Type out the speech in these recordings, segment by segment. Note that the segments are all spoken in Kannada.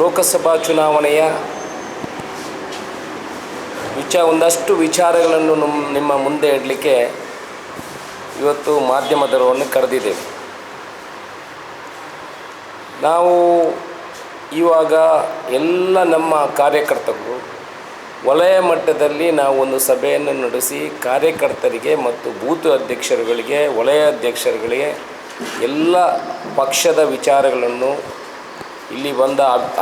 ಲೋಕಸಭಾ ಚುನಾವಣೆಯ ವಿಚ, ಒಂದಷ್ಟು ವಿಚಾರಗಳನ್ನು ನಮ್ಮ ನಿಮ್ಮ ಮುಂದೆ ಇಡಲಿಕ್ಕೆ ಇವತ್ತು ಮಾಧ್ಯಮದವರನ್ನು ಕರೆದಿದ್ದೇವೆ. ನಾವು ಇವಾಗ ಎಲ್ಲ ನಮ್ಮ ಕಾರ್ಯಕರ್ತರು ವಲಯ ಮಟ್ಟದಲ್ಲಿ ನಾವು ಒಂದು ಸಭೆಯನ್ನು ನಡೆಸಿ ಕಾರ್ಯಕರ್ತರಿಗೆ ಮತ್ತು ಬೂತ್ ಅಧ್ಯಕ್ಷರುಗಳಿಗೆ, ವಲಯ ಅಧ್ಯಕ್ಷರುಗಳಿಗೆ ಎಲ್ಲ ಪಕ್ಷದ ವಿಚಾರಗಳನ್ನು ಇಲ್ಲಿ ಬಂದ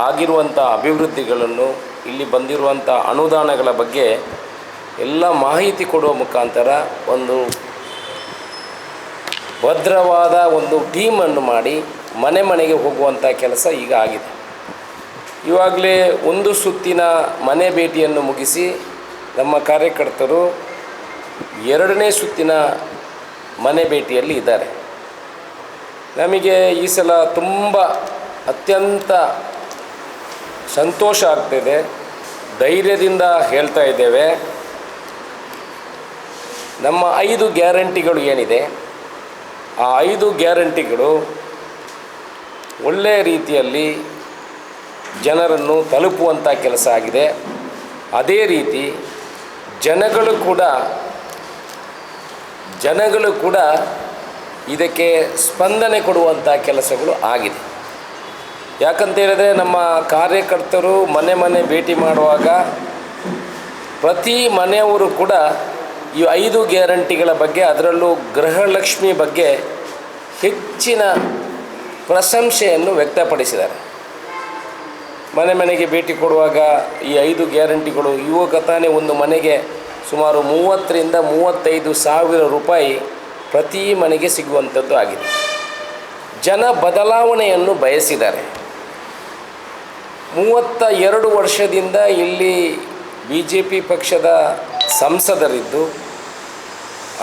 ಆಗಿರುವಂಥ ಅಭಿವೃದ್ಧಿಗಳನ್ನು, ಇಲ್ಲಿ ಬಂದಿರುವಂಥ ಅನುದಾನಗಳ ಬಗ್ಗೆ ಎಲ್ಲ ಮಾಹಿತಿ ಕೊಡುವ ಮುಖಾಂತರ ಒಂದು ಭದ್ರವಾದ ಒಂದು ಟೀಮನ್ನು ಮಾಡಿ ಮನೆ ಮನೆಗೆ ಹೋಗುವಂಥ ಕೆಲಸ ಈಗ ಆಗಿದೆ. ಇವಾಗಲೇ ಒಂದು ಸುತ್ತಿನ ಮನೆ ಭೇಟಿಯನ್ನು ಮುಗಿಸಿ ನಮ್ಮ ಕಾರ್ಯಕರ್ತರು ಎರಡನೇ ಸುತ್ತಿನ ಮನೆ ಭೇಟಿಯಲ್ಲಿ ಇದ್ದಾರೆ. ನಮಗೆ ಈ ಸಲ ತುಂಬ ಅತ್ಯಂತ ಸಂತೋಷ ಆಗ್ತಿದೆ. ಧೈರ್ಯದಿಂದ ಹೇಳ್ತಾ ಇದ್ದೇವೆ. ನಮ್ಮ ಐದು ಗ್ಯಾರಂಟಿಗಳು ಏನಿದೆ? ಆ ಐದು ಗ್ಯಾರಂಟಿಗಳು ಒಳ್ಳೆಯ ರೀತಿಯಲ್ಲಿ ಜನರನ್ನು ತಲುಪುವಂಥ ಕೆಲಸ ಆಗಿದೆ. ಅದೇ ರೀತಿ ಜನಗಳು ಕೂಡ ಜನಗಳು ಕೂಡ ಇದಕ್ಕೆ ಸ್ಪಂದನೆ ಕೊಡುವಂಥ ಕೆಲಸಗಳು ಆಗಿದೆ. ಯಾಕಂತ ಹೇಳಿದ್ರೆ ನಮ್ಮ ಕಾರ್ಯಕರ್ತರು ಮನೆ ಮನೆ ಭೇಟಿ ಮಾಡುವಾಗ ಪ್ರತಿ ಮನೆಯವರು ಕೂಡ ಈ ಐದು ಗ್ಯಾರಂಟಿಗಳ ಬಗ್ಗೆ, ಅದರಲ್ಲೂ ಗೃಹಲಕ್ಷ್ಮಿ ಬಗ್ಗೆ ಹೆಚ್ಚಿನ ಪ್ರಶಂಸೆಯನ್ನು ವ್ಯಕ್ತಪಡಿಸಿದ್ದಾರೆ. ಮನೆ ಮನೆಗೆ ಭೇಟಿ ಕೊಡುವಾಗ ಈ ಐದು ಗ್ಯಾರಂಟಿಗಳು ಇವಾಗ ತಾನೇ ಒಂದು ಮನೆಗೆ ಸುಮಾರು ಮೂವತ್ತರಿಂದ ಮೂವತ್ತೈದು ಸಾವಿರ ರೂಪಾಯಿ ಪ್ರತಿ ಮನೆಗೆ ಸಿಗುವಂಥದ್ದು ಆಗಿದೆ. ಜನ ಬದಲಾವಣೆಯನ್ನು ಬಯಸಿದ್ದಾರೆ. ಮೂವತ್ತ ಎರಡು ವರ್ಷದಿಂದ ಇಲ್ಲಿ ಬಿ ಜೆ ಪಿ ಪಕ್ಷದ ಸಂಸದರಿದ್ದು,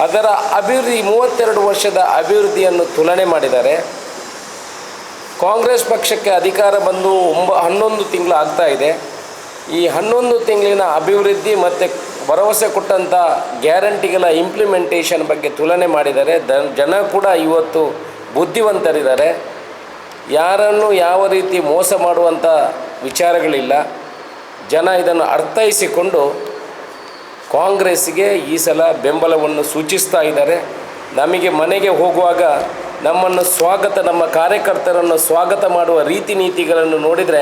ಅದರ ಅಭಿವೃದ್ಧಿ, ಮೂವತ್ತೆರಡು ವರ್ಷದ ಅಭಿವೃದ್ಧಿಯನ್ನು ತುಲನೆ ಮಾಡಿದ್ದಾರೆ ಕಾಂಗ್ರೆಸ್ ಪಕ್ಷಕ್ಕೆ ಅಧಿಕಾರ ಬಂದು ಒಂಬ, ಹನ್ನೊಂದು ತಿಂಗಳು ಆಗ್ತಾ ಇದೆ. ಈ ಹನ್ನೊಂದು ತಿಂಗಳಿನ ಅಭಿವೃದ್ಧಿ ಮತ್ತು ಭರವಸೆ ಕೊಟ್ಟಂಥ ಗ್ಯಾರಂಟಿಗಳ ಇಂಪ್ಲಿಮೆಂಟೇಷನ್ ಬಗ್ಗೆ ತುಲನೆ ಮಾಡಿದ್ದಾರೆ ಜನ ಕೂಡ ಇವತ್ತು ಬುದ್ಧಿವಂತರಿದ್ದಾರೆ. ಯಾರನ್ನು ಯಾವ ರೀತಿ ಮೋಸ ಮಾಡುವಂಥ ವಿಚಾರಗಳಿಲ್ಲ. ಜನ ಇದನ್ನು ಅರ್ಥೈಸಿಕೊಂಡು ಕಾಂಗ್ರೆಸ್ಗೆ ಈ ಸಲ ಬೆಂಬಲವನ್ನು ಸೂಚಿಸ್ತಾ ಇದ್ದಾರೆ. ನಮಗೆ ಮನೆಗೆ ಹೋಗುವಾಗ ನಮ್ಮನ್ನು ಸ್ವಾಗತ, ನಮ್ಮ ಕಾರ್ಯಕರ್ತರನ್ನು ಸ್ವಾಗತ ಮಾಡುವ ರೀತಿ ನೀತಿಗಳನ್ನು ನೋಡಿದರೆ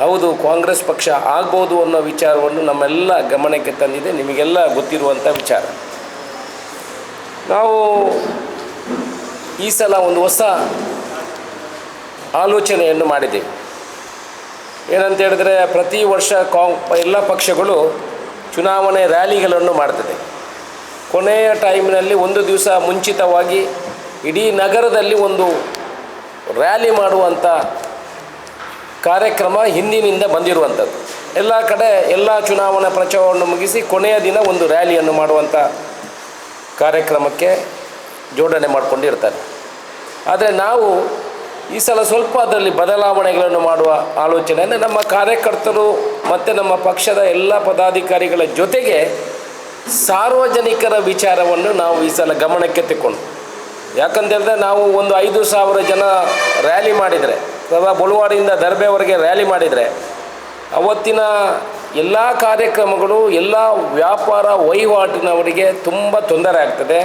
ಹೌದು, ಕಾಂಗ್ರೆಸ್ ಪಕ್ಷ ಆಗ್ಬೋದು ಅನ್ನೋ ವಿಚಾರವನ್ನು ನಮ್ಮೆಲ್ಲ ಗಮನಕ್ಕೆ ತಂದಿದೆ. ನಿಮಗೆಲ್ಲ ಗೊತ್ತಿರುವಂಥ ವಿಚಾರ. ನಾವು ಈ ಸಲ ಒಂದು ಹೊಸ ಆಲೋಚನೆಯನ್ನು ಮಾಡಿದ್ದೇವೆ. ಏನಂತ ಹೇಳಿದ್ರೆ ಪ್ರತಿ ವರ್ಷ ಕಾಂಗ್ ಎಲ್ಲ ಪಕ್ಷಗಳು ಚುನಾವಣೆ ರ್ಯಾಲಿಗಳನ್ನು ಮಾಡ್ತದೆ. ಕೊನೆಯ ಟೈಮ್ನಲ್ಲಿ ಒಂದು ದಿವಸ ಮುಂಚಿತವಾಗಿ ಇಡೀ ನಗರದಲ್ಲಿ ಒಂದು ರ್ಯಾಲಿ ಮಾಡುವಂಥ ಕಾರ್ಯಕ್ರಮ ಹಿಂದಿನಿಂದ ಬಂದಿರುವಂಥದ್ದು. ಎಲ್ಲ ಕಡೆ ಎಲ್ಲ ಚುನಾವಣಾ ಪ್ರಚಾರವನ್ನು ಮುಗಿಸಿ ಕೊನೆಯ ದಿನ ಒಂದು ರ್ಯಾಲಿಯನ್ನು ಮಾಡುವಂಥ ಕಾರ್ಯಕ್ರಮಕ್ಕೆ ಜೋಡಣೆ ಮಾಡಿಕೊಂಡಿರ್ತಾರೆ. ಆದರೆ ನಾವು ಈ ಸಲ ಸ್ವಲ್ಪ ಅದರಲ್ಲಿ ಬದಲಾವಣೆಗಳನ್ನು ಮಾಡುವ ಆಲೋಚನೆಯನ್ನು ನಮ್ಮ ಕಾರ್ಯಕರ್ತರು ಮತ್ತು ನಮ್ಮ ಪಕ್ಷದ ಎಲ್ಲ ಪದಾಧಿಕಾರಿಗಳ ಜೊತೆಗೆ ಸಾರ್ವಜನಿಕರ ವಿಚಾರವನ್ನು ನಾವು ಈ ಸಲ ಗಮನಕ್ಕೆ ತೆಕ್ಕೊಂಡು. ಯಾಕಂತ ಹೇಳಿದ್ರೆ ನಾವು ಒಂದು ಐದು ಸಾವಿರ ಜನ ರ್ಯಾಲಿ ಮಾಡಿದರೆ, ಅಥವಾ ಬಳುವಾಡಿಯಿಂದ ದರ್ಬೆವರೆಗೆ ರ್ಯಾಲಿ ಮಾಡಿದರೆ, ಅವತ್ತಿನ ಎಲ್ಲ ಕಾರ್ಯಕ್ರಮಗಳು, ಎಲ್ಲ ವ್ಯಾಪಾರ ವಹಿವಾಟಿನವರಿಗೆ ತುಂಬ ತೊಂದರೆ ಆಗ್ತದೆ.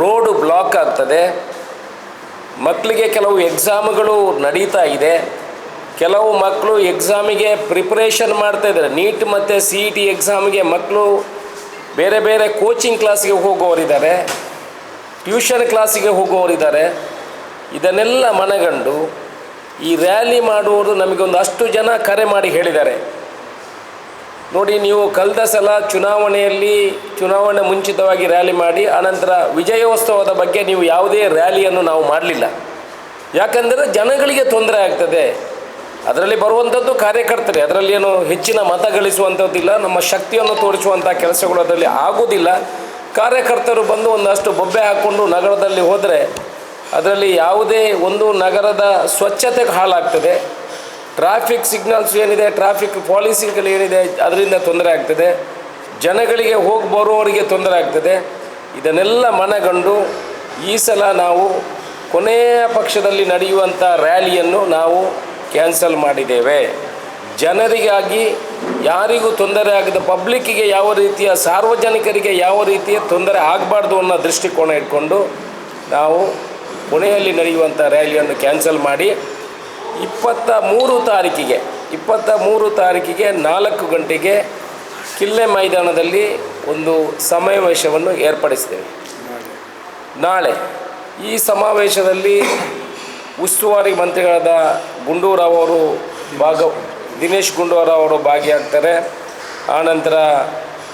ರೋಡು ಬ್ಲಾಕ್ ಆಗ್ತದೆ. ಮಕ್ಕಳಿಗೆ ಕೆಲವು ಎಕ್ಸಾಮ್ಗಳು ನಡೀತಾ ಇದೆ. ಕೆಲವು ಮಕ್ಕಳು ಎಕ್ಸಾಮಿಗೆ ಪ್ರಿಪ್ರೇಷನ್ ಮಾಡ್ತಾ ಇದ್ದಾರೆ. ನೀಟ್ ಮತ್ತು ಸಿ ಇ ಟಿ ಎಕ್ಸಾಮಿಗೆ ಮಕ್ಕಳು ಬೇರೆ ಬೇರೆ ಕೋಚಿಂಗ್ ಕ್ಲಾಸಿಗೆ ಹೋಗೋರಿದ್ದಾರೆ ಟ್ಯೂಷನ್ ಕ್ಲಾಸಿಗೆ ಹೋಗೋರಿದ್ದಾರೆ ಇದನ್ನೆಲ್ಲ ಮನಗಂಡು ಈ ರ್ಯಾಲಿ ಮಾಡುವುದು ನಮಗೊಂದು ಅಷ್ಟು ಜನ ಕರೆ ಮಾಡಿ ಹೇಳಿದ್ದಾರೆ. ನೋಡಿ, ನೀವು ಕಳೆದ ಸಲ ಚುನಾವಣೆಯಲ್ಲಿ ಚುನಾವಣೆ ಮುಂಚಿತವಾಗಿ ರ್ಯಾಲಿ ಮಾಡಿ, ಆನಂತರ ವಿಜಯೋತ್ಸವದ ಬಗ್ಗೆ ನೀವು ಯಾವುದೇ ರ್ಯಾಲಿಯನ್ನು ನಾವು ಮಾಡಲಿಲ್ಲ. ಯಾಕಂದರೆ ಜನಗಳಿಗೆ ತೊಂದರೆ ಆಗ್ತದೆ. ಅದರಲ್ಲಿ ಬರುವಂಥದ್ದು ಕಾರ್ಯಕರ್ತರೇ, ಅದರಲ್ಲಿ ಏನು ಹೆಚ್ಚಿನ ಮತ ಗಳಿಸುವಂಥದ್ದಿಲ್ಲ, ನಮ್ಮ ಶಕ್ತಿಯನ್ನು ತೋರಿಸುವಂಥ ಕೆಲಸಗಳು ಅದರಲ್ಲಿ ಆಗೋದಿಲ್ಲ ಕಾರ್ಯಕರ್ತರು ಬಂದು ಒಂದಷ್ಟು ಬೊಬ್ಬೆ ಹಾಕ್ಕೊಂಡು ನಗರದಲ್ಲಿ ಹೋದರೆ, ಅದರಲ್ಲಿ ಯಾವುದೇ ಒಂದು ನಗರದ ಸ್ವಚ್ಛತೆಗೆ ಹಾಳಾಗ್ತದೆ. ಟ್ರಾಫಿಕ್ ಸಿಗ್ನಲ್ಸ್ ಏನಿದೆ, ಟ್ರಾಫಿಕ್ ಪಾಲಿಸಿಗಳು ಏನಿದೆ, ಅದರಿಂದ ತೊಂದರೆ ಆಗ್ತದೆ. ಜನಗಳಿಗೆ ಹೋಗಿ ಬರುವವರಿಗೆ ತೊಂದರೆ ಆಗ್ತದೆ. ಇದನ್ನೆಲ್ಲ ಮನಗಂಡು ಈ ಸಲ ನಾವು ಕೊನೆಯ ಪಕ್ಷದಲ್ಲಿ ನಡೆಯುವಂಥ ರ್ಯಾಲಿಯನ್ನು ನಾವು ಕ್ಯಾನ್ಸಲ್ ಮಾಡಿದ್ದೇವೆ. ಜನರಿಗಾಗಿ ಯಾರಿಗೂ ತೊಂದರೆ ಆಗದ, ಪಬ್ಲಿಕ್ಕಿಗೆ ಯಾವ ರೀತಿಯ, ಸಾರ್ವಜನಿಕರಿಗೆ ಯಾವ ರೀತಿಯ ತೊಂದರೆ ಆಗಬಾರ್ದು ಅನ್ನೋ ದೃಷ್ಟಿಕೋನ ಇಟ್ಕೊಂಡು ನಾವು ಪುಣೆಯಲ್ಲಿ ನಡೆಯುವಂಥ ರ್ಯಾಲಿಯನ್ನು ಕ್ಯಾನ್ಸಲ್ ಮಾಡಿ ಇಪ್ಪತ್ತ ಮೂರು ತಾರೀಕಿಗೆ, ಇಪ್ಪತ್ತ ಮೂರು ತಾರೀಕಿಗೆ ನಾಲ್ಕು ಗಂಟೆಗೆ ಕಿಲ್ಲೆ ಮೈದಾನದಲ್ಲಿ ಒಂದು ಸಮಾವೇಶವನ್ನು ಏರ್ಪಡಿಸಿದ್ದೇವೆ. ನಾಳೆ ಈ ಸಮಾವೇಶದಲ್ಲಿ ಉಸ್ತುವಾರಿ ಮಂತ್ರಿಗಳಾದ ಗುಂಡೂರಾವ್ ಅವರು ಭಾಗ, ದಿನೇಶ್ ಗುಂಡೂರಾವ್ ಅವರು ಭಾಗಿಯಾಗ್ತಾರೆ. ಆನಂತರ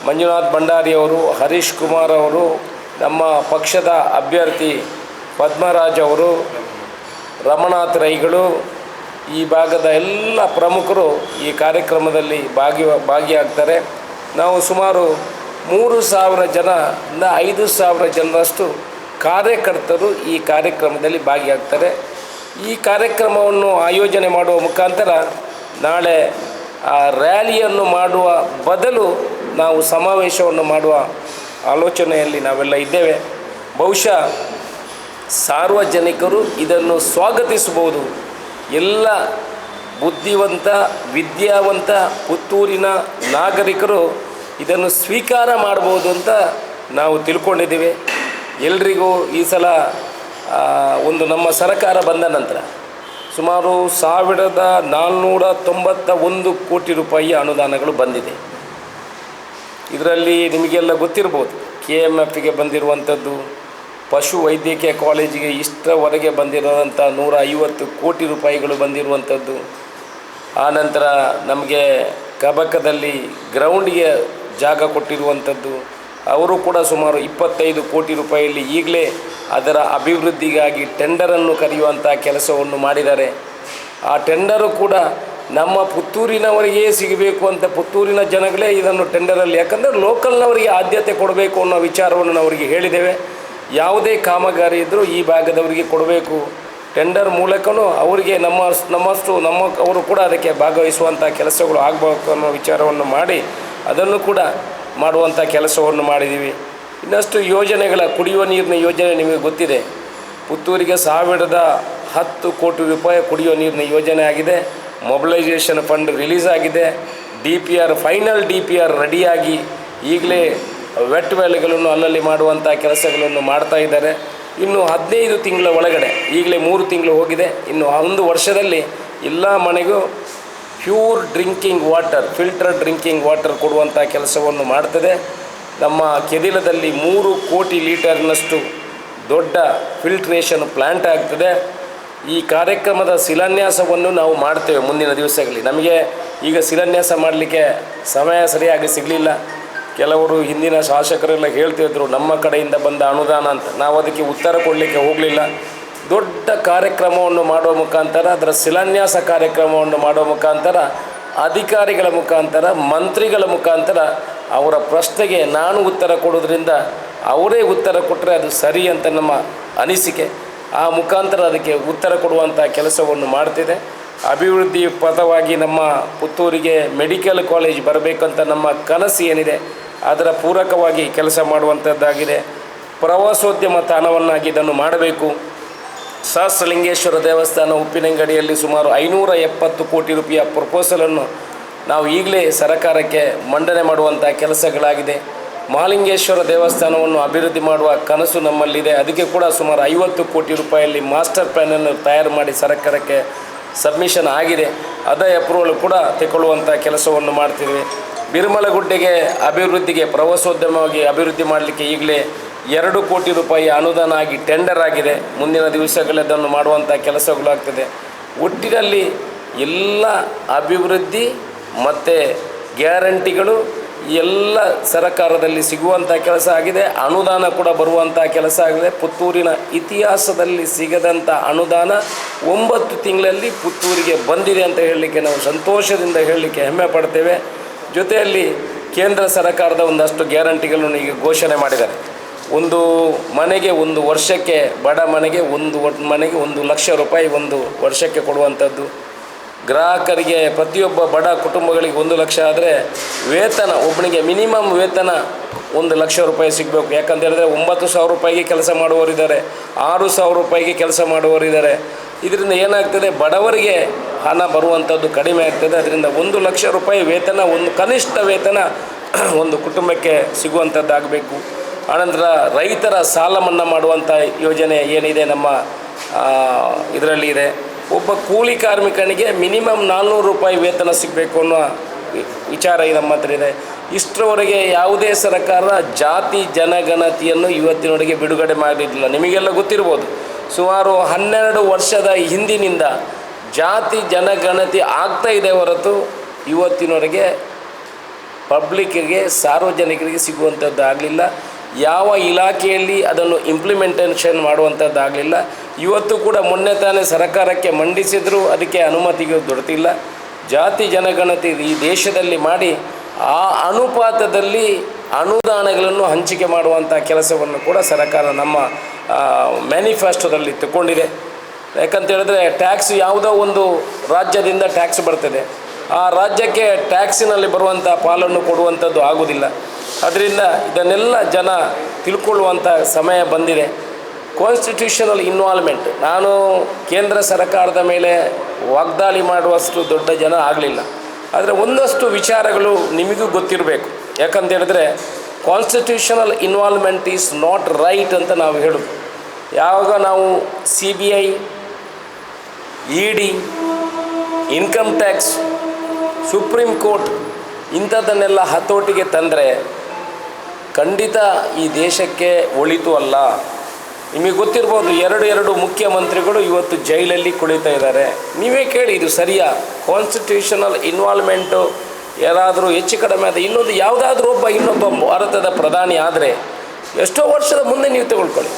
ಮಂಜುನಾಥ್ ಭಂಡಾರಿ ಅವರು, ಹರೀಶ್ ಕುಮಾರ್ ಅವರು, ನಮ್ಮ ಪಕ್ಷದ ಅಭ್ಯರ್ಥಿ ಪದ್ಮರಾಜ್ ಅವರು, ರಮಣಾಥ್ ರೈಗಳು ಈ ಭಾಗದ ಎಲ್ಲ ಪ್ರಮುಖರು ಈ ಕಾರ್ಯಕ್ರಮದಲ್ಲಿ ಭಾಗಿ ಭಾಗಿಯಾಗ್ತಾರೆ. ನಾವು ಸುಮಾರು ಮೂರು ಸಾವಿರ ಜನದಿಂದ ಐದು ಸಾವಿರ ಜನರಷ್ಟು ಕಾರ್ಯಕರ್ತರು ಈ ಕಾರ್ಯಕ್ರಮದಲ್ಲಿ ಭಾಗಿಯಾಗ್ತಾರೆ. ಈ ಕಾರ್ಯಕ್ರಮವನ್ನು ಆಯೋಜನೆ ಮಾಡುವ ಮುಖಾಂತರ ನಾಳೆ ಆ ರ್ಯಾಲಿಯನ್ನು ಮಾಡುವ ಬದಲು ನಾವು ಸಮಾವೇಶವನ್ನು ಮಾಡುವ ಆಲೋಚನೆಯಲ್ಲಿ ನಾವೆಲ್ಲ ಇದ್ದೇವೆ. ಬಹುಶಃ ಸಾರ್ವಜನಿಕರು ಇದನ್ನು ಸ್ವಾಗತಿಸಬಹುದು. ಎಲ್ಲ ಬುದ್ಧಿವಂತ, ವಿದ್ಯಾವಂತ ಪುತ್ತೂರಿನ ನಾಗರಿಕರು ಇದನ್ನು ಸ್ವೀಕಾರ ಮಾಡ್ಬೋದು ಅಂತ ನಾವು ತಿಳ್ಕೊಂಡಿದ್ದೀವಿ. ಎಲ್ರಿಗೂ ಈ ಸಲ ಒಂದು ನಮ್ಮ ಸರಕಾರ ಬಂದ ನಂತರ ಸುಮಾರು ಸಾವಿರದ ನಾಲ್ನೂರ ತೊಂಬತ್ತ ಒಂದು ಕೋಟಿ ರೂಪಾಯಿ ಅನುದಾನಗಳು ಬಂದಿದೆ. ಇದರಲ್ಲಿ ನಿಮಗೆಲ್ಲ ಗೊತ್ತಿರ್ಬೋದು ಕೆ ಎಂ ಎಫ್ಗೆ ಬಂದಿರುವಂಥದ್ದು ಪಶು ವೈದ್ಯಕೀಯ ಕಾಲೇಜಿಗೆ ಇಷ್ಟರವರೆಗೆ ಬಂದಿರೋದಂಥ ನೂರ ಐವತ್ತು ಕೋಟಿ ರೂಪಾಯಿಗಳು ಬಂದಿರುವಂಥದ್ದು. ಆನಂತರ ನಮಗೆ ಕಬಕದಲ್ಲಿ ಗ್ರೌಂಡ್ಗೆ ಜಾಗ ಕೊಟ್ಟಿರುವಂಥದ್ದು. ಅವರು ಕೂಡ ಸುಮಾರು ಇಪ್ಪತ್ತೈದು ಕೋಟಿ ರೂಪಾಯಿಯಲ್ಲಿ ಈಗಲೇ ಅದರ ಅಭಿವೃದ್ಧಿಗಾಗಿ ಟೆಂಡರನ್ನು ಕರೆಯುವಂಥ ಕೆಲಸವನ್ನು ಮಾಡಿದ್ದಾರೆ. ಆ ಟೆಂಡರು ಕೂಡ ನಮ್ಮ ಪುತ್ತೂರಿನವರಿಗೆ ಸಿಗಬೇಕು ಅಂತ ಪುತ್ತೂರಿನ ಜನಗಳೇ ಇದನ್ನು ಟೆಂಡರಲ್ಲಿ, ಯಾಕಂದರೆ ಲೋಕಲ್ನವರಿಗೆ ಆದ್ಯತೆ ಕೊಡಬೇಕು ಅನ್ನೋ ವಿಚಾರವನ್ನು ನಾವು ಅವರಿಗೆ ಹೇಳಿದ್ದೇವೆ. ಯಾವುದೇ ಕಾಮಗಾರಿ ಇದ್ದರೂ ಈ ಭಾಗದವರಿಗೆ ಕೊಡಬೇಕು. ಟೆಂಡರ್ ಮೂಲಕವೂ ಅವರಿಗೆ ನಮ್ಮ ನಮ್ಮಷ್ಟು, ನಮ್ಮ ಅವರು ಕೂಡ ಅದಕ್ಕೆ ಭಾಗವಹಿಸುವಂಥ ಕೆಲಸಗಳು ಆಗಬೇಕು ಅನ್ನೋ ವಿಚಾರವನ್ನು ಮಾಡಿ ಅದನ್ನು ಕೂಡ ಮಾಡುವಂಥ ಕೆಲಸವನ್ನು ಮಾಡಿದ್ದೀವಿ. ಇನ್ನಷ್ಟು ಯೋಜನೆಗಳ, ಕುಡಿಯುವ ನೀರಿನ ಯೋಜನೆ ನಿಮಗೆ ಗೊತ್ತಿದೆ. ಪುತ್ತೂರಿಗೆ ಸಾವಿರದ ಹತ್ತು ಕೋಟಿ ರೂಪಾಯಿ ಕುಡಿಯುವ ನೀರಿನ ಯೋಜನೆ ಆಗಿದೆ. ಮೊಬಿಲೈಸೇಷನ್ ಫಂಡ್ ರಿಲೀಸ್ ಆಗಿದೆ. D P R final D P R ರೆಡಿಯಾಗಿ ಈಗಲೇ ವೆಟ್ ವೆಲ್ಗಳನ್ನು ಅಲ್ಲಲ್ಲಿ ಮಾಡುವಂಥ ಕೆಲಸಗಳನ್ನು ಮಾಡ್ತಾ ಇದ್ದಾರೆ. ಇನ್ನು ಹದಿನೈದು ತಿಂಗಳ ಒಳಗಡೆ, ಈಗಲೇ ಮೂರು ತಿಂಗಳು ಹೋಗಿದೆ. ಇನ್ನು ಒಂದು ವರ್ಷದಲ್ಲಿ ಎಲ್ಲ ಮನೆಗೂ pure drinking water filter drinking water ಕೊಡುವಂಥ ಕೆಲಸವನ್ನು ಮಾಡ್ತದೆ. ನಮ್ಮ ಕೆದಿಲದಲ್ಲಿ ಮೂರು ಕೋಟಿ ಲೀಟರ್ನಷ್ಟು ದೊಡ್ಡ ಫಿಲ್ಟ್ರೇಷನ್ ಪ್ಲ್ಯಾಂಟ್ ಆಗ್ತದೆ. ಈ ಕಾರ್ಯಕ್ರಮದ ಶಿಲಾನ್ಯಾಸವನ್ನು ನಾವು ಮಾಡ್ತೇವೆ ಮುಂದಿನ ದಿವಸಗಳಲ್ಲಿ. ನಮಗೆ ಈಗ ಶಿಲಾನ್ಯಾಸ ಮಾಡಲಿಕ್ಕೆ ಸಮಯ ಸರಿಯಾಗಿ ಸಿಗಲಿಲ್ಲ. ಕೆಲವರು ಹಿಂದಿನ ಶಾಸಕರೆಲ್ಲ ಹೇಳ್ತಿದ್ರು ನಮ್ಮ ಕಡೆಯಿಂದ ಬಂದ ಅನುದಾನ ಅಂತ. ನಾವು ಅದಕ್ಕೆ ಉತ್ತರ ಕೊಡಲಿಕ್ಕೆ ಹೋಗಲಿಲ್ಲ. ದೊಡ್ಡ ಕಾರ್ಯಕ್ರಮವನ್ನು ಮಾಡುವ ಮುಖಾಂತರ, ಅದರ ಶಿಲಾನ್ಯಾಸ ಕಾರ್ಯಕ್ರಮವನ್ನು ಮಾಡುವ ಮುಖಾಂತರ, ಅಧಿಕಾರಿಗಳ ಮುಖಾಂತರ, ಮಂತ್ರಿಗಳ ಮುಖಾಂತರ ಅವರ ಪ್ರಶ್ನೆಗೆ ನಾನು ಉತ್ತರ ಕೊಡೋದ್ರಿಂದ ಅವರೇ ಉತ್ತರ ಕೊಟ್ಟರೆ ಅದು ಸರಿ ಅಂತ ನಮ್ಮ ಅನಿಸಿಕೆ. ಆ ಮುಖಾಂತರ ಅದಕ್ಕೆ ಉತ್ತರ ಕೊಡುವಂಥ ಕೆಲಸವನ್ನು ಮಾಡ್ತಿದೆ. ಅಭಿವೃದ್ಧಿ ಪದವಾಗಿ ನಮ್ಮ ಪುತ್ತೂರಿಗೆ ಮೆಡಿಕಲ್ ಕಾಲೇಜ್ ಬರಬೇಕಂತ ನಮ್ಮ ಕನಸು ಏನಿದೆ ಅದರ ಪೂರಕವಾಗಿ ಕೆಲಸ ಮಾಡುವಂಥದ್ದಾಗಿದೆ. ಪ್ರವಾಸೋದ್ಯಮ ತಾಣವನ್ನಾಗಿ ಇದನ್ನು ಮಾಡಬೇಕು. ಸಹಸ್ರಲಿಂಗೇಶ್ವರ ದೇವಸ್ಥಾನ ಉಪ್ಪಿನಂಗಡಿಯಲ್ಲಿ ಸುಮಾರು ಐನೂರ ಎಪ್ಪತ್ತು ಕೋಟಿ ರೂಪಾಯಿಯ ಪ್ರಪೋಸಲನ್ನು ನಾವು ಈಗಲೇ ಸರಕಾರಕ್ಕೆ ಮಂಡನೆ ಮಾಡುವಂಥ ಕೆಲಸಗಳಾಗಿದೆ. ಮಹಾಲಿಂಗೇಶ್ವರ ದೇವಸ್ಥಾನವನ್ನು ಅಭಿವೃದ್ಧಿ ಮಾಡುವ ಕನಸು ನಮ್ಮಲ್ಲಿದೆ. ಅದಕ್ಕೆ ಕೂಡ ಸುಮಾರು ಐವತ್ತು ಕೋಟಿ ರೂಪಾಯಿಯಲ್ಲಿ ಮಾಸ್ಟರ್ ಪ್ಲ್ಯಾನನ್ನು ತಯಾರು ಮಾಡಿ ಸರ್ಕಾರಕ್ಕೆ ಸಬ್ಮಿಷನ್ ಆಗಿದೆ. ಅದೇ ಅಪ್ರೂವಲ್ ಕೂಡ ತೆಗೊಳ್ಳುವಂಥ ಕೆಲಸವನ್ನು ಮಾಡ್ತಿದ್ವಿ. ಬಿರುಮಲಗುಡ್ಡೆಗೆ ಅಭಿವೃದ್ಧಿಗೆ, ಪ್ರವಾಸೋದ್ಯಮವಾಗಿ ಅಭಿವೃದ್ಧಿ ಮಾಡಲಿಕ್ಕೆ ಈಗಲೇ ಎರಡು ಕೋಟಿ ರೂಪಾಯಿ ಅನುದಾನ ಆಗಿ ಟೆಂಡರ್ ಆಗಿದೆ. ಮುಂದಿನ ದಿವಸಗಳಲ್ಲಿ ಅದನ್ನು ಮಾಡುವಂಥ ಕೆಲಸಗಳಾಗ್ತದೆ ಒಟ್ಟಿನಲ್ಲಿ ಎಲ್ಲ ಅಭಿವೃದ್ಧಿ ಮತ್ತು ಗ್ಯಾರಂಟಿಗಳು ಎಲ್ಲ ಸರಕಾರದಲ್ಲಿ ಸಿಗುವಂಥ ಕೆಲಸ ಆಗಿದೆ. ಅನುದಾನ ಕೂಡ ಬರುವಂಥ ಕೆಲಸ ಆಗಿದೆ. ಪುತ್ತೂರಿನ ಇತಿಹಾಸದಲ್ಲಿ ಸಿಗದಂಥ ಅನುದಾನ ಒಂಬತ್ತು ತಿಂಗಳಲ್ಲಿ ಪುತ್ತೂರಿಗೆ ಬಂದಿದೆ ಅಂತ ಹೇಳಲಿಕ್ಕೆ ನಾವು ಸಂತೋಷದಿಂದ ಹೇಳಲಿಕ್ಕೆ ಹೆಮ್ಮೆ ಪಡ್ತೇವೆ. ಜೊತೆಯಲ್ಲಿ ಕೇಂದ್ರ ಸರ್ಕಾರದ ಒಂದಷ್ಟು ಗ್ಯಾರಂಟಿಗಳನ್ನು ಈಗ ಘೋಷಣೆ ಮಾಡಿದ್ದಾರೆ. ಒಂದು ಮನೆಗೆ ಒಂದು ವರ್ಷಕ್ಕೆ, ಬಡ ಮನೆಗೆ ಒಂದು ಮನೆಗೆ ಒಂದು ಲಕ್ಷ ರೂಪಾಯಿ ಒಂದು ವರ್ಷಕ್ಕೆ ಕೊಡುವಂಥದ್ದು ಗ್ರಾಹಕರಿಗೆ ಪ್ರತಿಯೊಬ್ಬ ಬಡ ಕುಟುಂಬಗಳಿಗೆ ಒಂದು ಲಕ್ಷ ಆದರೆ ವೇತನ, ಒಬ್ಬನಿಗೆ ಮಿನಿಮಮ್ ವೇತನ ಒಂದು ಲಕ್ಷ ರೂಪಾಯಿ ಸಿಗಬೇಕು. ಯಾಕಂತ ಹೇಳಿದ್ರೆ ಒಂಬತ್ತು ಸಾವಿರ ರೂಪಾಯಿಗೆ ಕೆಲಸ ಮಾಡುವವರಿದ್ದಾರೆ ಆರು ಸಾವಿರ ರೂಪಾಯಿಗೆ ಕೆಲಸ ಮಾಡುವವರಿದ್ದಾರೆ ಇದರಿಂದ ಏನಾಗ್ತದೆ? ಬಡವರಿಗೆ ಹಣ ಬರುವಂಥದ್ದು ಕಡಿಮೆ ಆಗ್ತದೆ. ಅದರಿಂದ ಒಂದು ಲಕ್ಷ ರೂಪಾಯಿ ವೇತನ, ಒಂದು ಕನಿಷ್ಠ ವೇತನ ಒಂದು ಕುಟುಂಬಕ್ಕೆ ಸಿಗುವಂಥದ್ದಾಗಬೇಕು. ಆನಂತರ ರೈತರ ಸಾಲ ಮನ್ನಾ ಮಾಡುವಂಥ ಯೋಜನೆ ಏನಿದೆ ನಮ್ಮ ಇದರಲ್ಲಿ ಇದೆ. ಒಬ್ಬ ಕೂಲಿ ಕಾರ್ಮಿಕನಿಗೆ ಮಿನಿಮಮ್ ನಾನ್ನೂರು ರೂಪಾಯಿ ವೇತನ ಸಿಗಬೇಕು ಅನ್ನೋ ವಿಚಾರ ನಮ್ಮ ಹತ್ರ ಇದೆ. ಇಷ್ಟರವರೆಗೆ ಯಾವುದೇ ಸರ್ಕಾರ ಜಾತಿ ಜನಗಣತಿಯನ್ನು ಇವತ್ತಿನವರೆಗೆ ಬಿಡುಗಡೆ ಮಾಡಿರಲಿಲ್ಲ ನಿಮಗೆಲ್ಲ ಗೊತ್ತಿರ್ಬೋದು. ಸುಮಾರು ಹನ್ನೆರಡು ವರ್ಷದ ಹಿಂದಿನಿಂದ ಜಾತಿ ಜನಗಣತಿ ಆಗ್ತಾ ಇದೆ ಹೊರತು ಇವತ್ತಿನವರೆಗೆ ಪಬ್ಲಿಕ್ಕಿಗೆ ಸಾರ್ವಜನಿಕರಿಗೆ ಸಿಗುವಂಥದ್ದು ಆಗಲಿಲ್ಲ. ಯಾವ ಇಲಾಖೆಯಲ್ಲಿ ಅದನ್ನು ಇಂಪ್ಲಿಮೆಂಟೇಷನ್ ಮಾಡುವಂಥದ್ದಾಗಲಿಲ್ಲ. ಇವತ್ತು ಕೂಡ ಮೊನ್ನೆ ತಾನೇ ಸರ್ಕಾರಕ್ಕೆ ಮಂಡಿಸಿದರೂ, ಅದಕ್ಕೆ ಅನುಮತಿಗೆ ದೊರೆತಿಲ್ಲ. ಜಾತಿ ಜನಗಣತಿ ಈ ದೇಶದಲ್ಲಿ ಮಾಡಿ ಆ ಅನುಪಾತದಲ್ಲಿ ಅನುದಾನಗಳನ್ನು ಹಂಚಿಕೆ ಮಾಡುವಂಥ ಕೆಲಸವನ್ನು ಕೂಡ ಸರ್ಕಾರ ನಮ್ಮ ಮ್ಯಾನಿಫೆಸ್ಟೋದಲ್ಲಿ ತಗೊಂಡಿದೆ ಯಾಕಂತ ಹೇಳಿದ್ರೆ ಟ್ಯಾಕ್ಸ್ ಯಾವುದೋ ಒಂದು ರಾಜ್ಯದಿಂದ ಟ್ಯಾಕ್ಸ್ ಬರ್ತದೆ. ಆ ರಾಜ್ಯಕ್ಕೆ ಟ್ಯಾಕ್ಸಿನಲ್ಲಿ ಬರುವಂಥ ಪಾಲನ್ನು ಕೊಡುವಂಥದ್ದು ಆಗೋದಿಲ್ಲ. ಅದರಿಂದ ಇದನ್ನೆಲ್ಲ ಜನ ತಿಳ್ಕೊಳ್ಳುವಂಥ ಸಮಯ ಬಂದಿದೆ. ಕಾನ್ಸ್ಟಿಟ್ಯೂಷನಲ್ ಇನ್ವಾಲ್ವ್ಮೆಂಟ್ ನಾನು ಕೇಂದ್ರ ಸರ್ಕಾರದ ಮೇಲೆ ವಾಗ್ದಾಳಿ ಮಾಡುವಷ್ಟು ದೊಡ್ಡ ಜನ ಆಗಲಿಲ್ಲ. ಆದರೆ ಒಂದಷ್ಟು ವಿಚಾರಗಳು ನಿಮಗೂ ಗೊತ್ತಿರಬೇಕು. ಯಾಕಂತೇಳಿದ್ರೆ constitutional involvement is not right ಅಂತ ನಾವು ಹೇಳೋದು. ಯಾವಾಗ ನಾವು C B I E D income tax Supreme Court ಇಂಥದ್ದನ್ನೆಲ್ಲ ಹತೋಟಿಗೆ ತಂದರೆ ಖಂಡಿತ ಈ ದೇಶಕ್ಕೆ ಒಳಿತು ಅಲ್ಲ. ನಿಮಗೆ ಗೊತ್ತಿರ್ಬೋದು, ಎರಡು ಎರಡು ಮುಖ್ಯಮಂತ್ರಿಗಳು ಇವತ್ತು ಜೈಲಲ್ಲಿ ಕುಳಿತಾ ಇದ್ದಾರೆ. ನೀವೇ ಕೇಳಿ, ಇದು ಸರಿಯಾ? ಕಾನ್ಸ್ಟಿಟ್ಯೂಷನಲ್ ಇನ್ವಾಲ್ವ್ಮೆಂಟು ಯಾರಾದರೂ ಹೆಚ್ಚು ಕಡಿಮೆ ಆದರೆ, ಇನ್ನೊಂದು ಯಾವುದಾದ್ರೂ ಒಬ್ಬ ಇನ್ನೊಬ್ಬ ಭಾರತದ ಪ್ರಧಾನಿ ಆದರೆ, ಎಷ್ಟೋ ವರ್ಷದ ಮುಂದೆ ನೀವು ತಗೊಳ್ಕೊಳ್ಳಿ.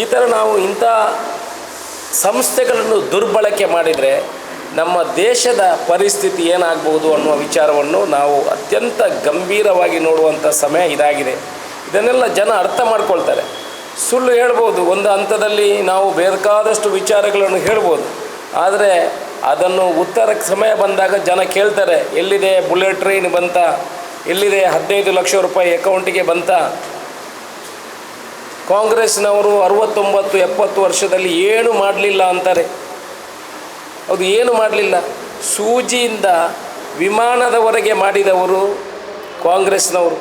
ಈ ಥರ ನಾವು ಇಂಥ ಸಂಸ್ಥೆಗಳನ್ನು ದುರ್ಬಳಕೆ ಮಾಡಿದರೆ ನಮ್ಮ ದೇಶದ ಪರಿಸ್ಥಿತಿ ಏನಾಗಬಹುದು ಅನ್ನುವ ವಿಚಾರವನ್ನು ನಾವು ಅತ್ಯಂತ ಗಂಭೀರವಾಗಿ ನೋಡುವಂಥ ಸಮಯ ಇದಾಗಿದೆ. ಇದನ್ನೆಲ್ಲ ಜನ ಅರ್ಥ ಮಾಡ್ಕೊಳ್ತಾರೆ. ಸುಳ್ಳು ಹೇಳ್ಬೋದು, ಒಂದು ಹಂತದಲ್ಲಿ ನಾವು ಬೇಕಾದಷ್ಟು ವಿಚಾರಗಳನ್ನು ಹೇಳ್ಬೋದು. ಆದರೆ ಅದನ್ನು ಉತ್ತರಕ್ಕೆ ಸಮಯ ಬಂದಾಗ ಜನ ಕೇಳ್ತಾರೆ, ಎಲ್ಲಿದೆ ಬುಲೆಟ್ ಟ್ರೈನ್ ಬಂತ, ಎಲ್ಲಿದೆ ಹದಿನೈದು ಲಕ್ಷ ರೂಪಾಯಿ ಅಕೌಂಟಿಗೆ ಬಂತ? ಕಾಂಗ್ರೆಸ್ನವರು ಅರವತ್ತೊಂಬತ್ತು ಎಪ್ಪತ್ತು ವರ್ಷದಲ್ಲಿ ಏನು ಮಾಡಲಿಲ್ಲ ಅಂತಾರೆ? ಅದು ಏನು ಮಾಡಲಿಲ್ಲ. ಸೂಜಿಯಿಂದ ವಿಮಾನದವರೆಗೆ ಮಾಡಿದವರು ಕಾಂಗ್ರೆಸ್ನವರು.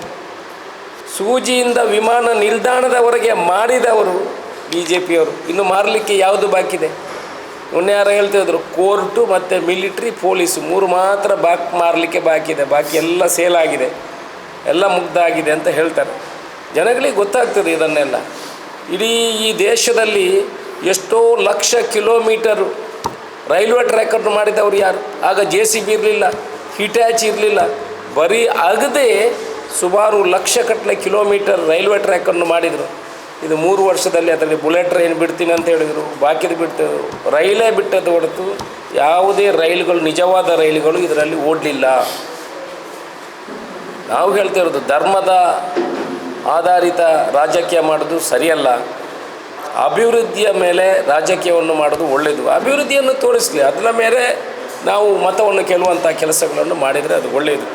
ಸೂಜಿಯಿಂದ ವಿಮಾನ ನಿಲ್ದಾಣದವರೆಗೆ ಮಾಡಿದವರು ಬಿ ಜೆ ಪಿಯವರು ಇನ್ನು ಮಾರಲಿಕ್ಕೆ ಯಾವುದು ಬಾಕಿದೆ ಮೊನ್ನೆ ಯಾರು ಹೇಳ್ತಿದ್ರು, ಕೋರ್ಟು ಮತ್ತು ಮಿಲಿಟ್ರಿ, ಪೊಲೀಸು ಮೂರು ಮಾತ್ರ ಬಾಕ್ ಮಾರಲಿಕ್ಕೆ ಬಾಕಿದೆ ಬಾಕಿ ಎಲ್ಲ ಸೇಲ್ ಆಗಿದೆ. ಎಲ್ಲ ಮುಗ್ದಾಗಿದೆ ಅಂತ ಹೇಳ್ತಾರೆ. ಜನಗಳಿಗೆ ಗೊತ್ತಾಗ್ತದೆ ಇದನ್ನೆಲ್ಲ. ಇಡೀ ಈ ದೇಶದಲ್ಲಿ ಎಷ್ಟೋ ಲಕ್ಷ ಕಿಲೋಮೀಟರು ರೈಲ್ವೆ ಟ್ರ್ಯಾಕನ್ನು ಮಾಡಿದವರು ಯಾರು? ಆಗ ಜೆ ಸಿ ಬಿ ಇರಲಿಲ್ಲ ಹಿಟ್ಯಾಚ್ ಇರಲಿಲ್ಲ. ಬರೀ ಆಗದೇ ಸುಮಾರು ಲಕ್ಷಗಟ್ಟಲೆ ಕಿಲೋಮೀಟರ್ ರೈಲ್ವೆ ಟ್ರ್ಯಾಕನ್ನು ಮಾಡಿದರು. ಇದು ಮೂರು ವರ್ಷದಲ್ಲಿ ಅದರಲ್ಲಿ ಬುಲೆಟ್ ಟ್ರೈನ್ ಬಿಡ್ತೀನಿ ಅಂತ ಹೇಳಿದರು, ಬಾಕಿದು ಬಿಡ್ತಿದ್ರು. ರೈಲೇ ಬಿಟ್ಟದ್ದು ಹೊರತು ಯಾವುದೇ ರೈಲುಗಳು, ನಿಜವಾದ ರೈಲುಗಳು ಇದರಲ್ಲಿ ಓಡಲಿಲ್ಲ. ನಾವು ಹೇಳ್ತಿರೋದು ಧರ್ಮದ ಆಧಾರಿತ ರಾಜಕೀಯ ಮಾಡೋದು ಸರಿಯಲ್ಲ. ಅಭಿವೃದ್ಧಿಯ ಮೇಲೆ ರಾಜಕೀಯವನ್ನು ಮಾಡೋದು ಒಳ್ಳೆಯದು ಅಭಿವೃದ್ಧಿಯನ್ನು ತೋರಿಸಲಿ. ಅದರ ಮೇಲೆ ನಾವು ಮತವನ್ನು ಕೆಲವಂಥ ಕೆಲಸಗಳನ್ನು ಮಾಡಿದರೆ ಅದು ಒಳ್ಳೆಯದು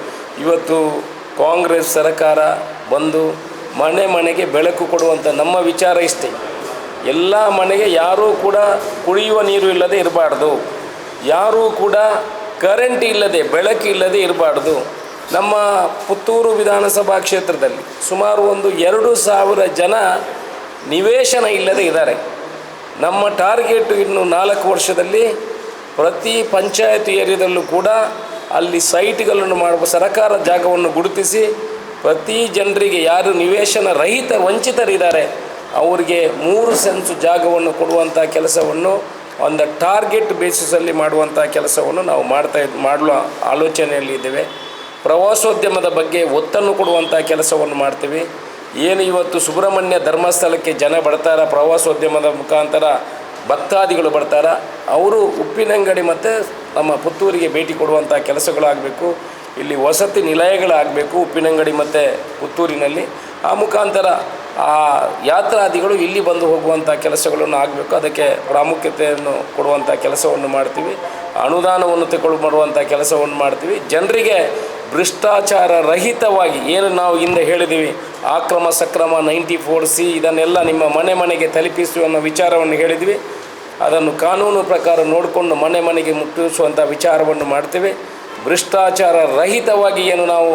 ಇವತ್ತು ಕಾಂಗ್ರೆಸ್ ಸರ್ಕಾರ ಬಂದು ಮನೆ ಮನೆಗೆ ಬೆಳಕು ಕೊಡುವಂಥ ನಮ್ಮ ವಿಚಾರ ಇಷ್ಟೇ. ಎಲ್ಲ ಮನೆಗೆ ಯಾರೂ ಕೂಡ ಕುಡಿಯುವ ನೀರು ಇಲ್ಲದೆ ಇರಬಾರ್ದು. ಯಾರೂ ಕೂಡ ಕರೆಂಟ್ ಇಲ್ಲದೆ, ಬೆಳಕು ಇಲ್ಲದೆ ಇರಬಾರ್ದು. ನಮ್ಮ ಪುತ್ತೂರು ವಿಧಾನಸಭಾ ಕ್ಷೇತ್ರದಲ್ಲಿ ಸುಮಾರು ಒಂದು ಎರಡು ಸಾವಿರ ಜನ ನಿವೇಶನ ಇಲ್ಲದೆ ಇದ್ದಾರೆ. ನಮ್ಮ ಟಾರ್ಗೆಟ್ ಇನ್ನು ನಾಲ್ಕು ವರ್ಷದಲ್ಲಿ ಪ್ರತಿ ಪಂಚಾಯತ್ ಏರಿಯಾದಲ್ಲೂ ಕೂಡ ಅಲ್ಲಿ ಸೈಟ್ಗಳನ್ನು ಮಾಡುವ ಸರಕಾರ ಜಾಗವನ್ನು ಗುರುತಿಸಿ ಪ್ರತಿ ಜನರಿಗೆ ಯಾರು ನಿವೇಶನ ರಹಿತ ವಂಚಿತರಿದ್ದಾರೆ ಅವರಿಗೆ ಮೂರು ಸೆನ್ಸು ಜಾಗವನ್ನು ಕೊಡುವಂಥ ಕೆಲಸವನ್ನು ಒಂದು ಟಾರ್ಗೆಟ್ ಬೇಸಿಸಲ್ಲಿ ಮಾಡುವಂಥ ಕೆಲಸವನ್ನು ನಾವು ಮಾಡ್ತಾ ಮಾಡಲು ಆಲೋಚನೆಯಲ್ಲಿ ಇದ್ದೇವೆ. ಪ್ರವಾಸೋದ್ಯಮದ ಬಗ್ಗೆ ಒತ್ತನ್ನು ಕೊಡುವಂಥ ಕೆಲಸವನ್ನು ಮಾಡ್ತೀವಿ. ಏನು ಇವತ್ತು ಸುಬ್ರಹ್ಮಣ್ಯ ಧರ್ಮಸ್ಥಳಕ್ಕೆ ಜನ ಬರ್ತಾರ, ಪ್ರವಾಸೋದ್ಯಮದ ಮುಖಾಂತರ ಭಕ್ತಾದಿಗಳು ಬರ್ತಾರ, ಅವರು ಉಪ್ಪಿನಂಗಡಿ ಮತ್ತು ನಮ್ಮ ಪುತ್ತೂರಿಗೆ ಭೇಟಿ ಕೊಡುವಂಥ ಕೆಲಸಗಳಾಗಬೇಕು, ಇಲ್ಲಿ ವಸತಿ ನಿಲಯಗಳಾಗಬೇಕು, ಉಪ್ಪಿನಂಗಡಿ ಮತ್ತು ಪುತ್ತೂರಿನಲ್ಲಿ. ಆ ಮುಖಾಂತರ ಆ ಯಾತ್ರಾದಿಗಳು ಇಲ್ಲಿ ಬಂದು ಹೋಗುವಂಥ ಕೆಲಸಗಳನ್ನು ಆಗಬೇಕು. ಅದಕ್ಕೆ ಪ್ರಾಮುಖ್ಯತೆಯನ್ನು ಕೊಡುವಂಥ ಕೆಲಸವನ್ನು ಮಾಡ್ತೀವಿ. ಅನುದಾನವನ್ನು ತಗೊಳ್ಳು ಮಾಡುವಂಥ ಕೆಲಸವನ್ನು ಮಾಡ್ತೀವಿ. ಜನರಿಗೆ ಭ್ರಷ್ಟಾಚಾರ ರಹಿತವಾಗಿ ಏನು ನಾವು ಹಿಂದೆ ಹೇಳಿದ್ದೀವಿ? ಆಕ್ರಮ ಸಕ್ರಮ ನೈಂಟಿ ಫೋರ್ ಸಿ ಇದನ್ನೆಲ್ಲ ನಿಮ್ಮ ಮನೆ ಮನೆಗೆ ತಲುಪಿಸುವ ವಿಚಾರವನ್ನು ಹೇಳಿದ್ವಿ ಅದನ್ನು ಕಾನೂನು ಪ್ರಕಾರ ನೋಡಿಕೊಂಡು ಮನೆ ಮನೆಗೆ ಮುಟ್ಟಿಸುವಂಥ ವಿಚಾರವನ್ನು ಮಾಡ್ತೇವೆ. ಭ್ರಷ್ಟಾಚಾರ ರಹಿತವಾಗಿ ಏನು ನಾವು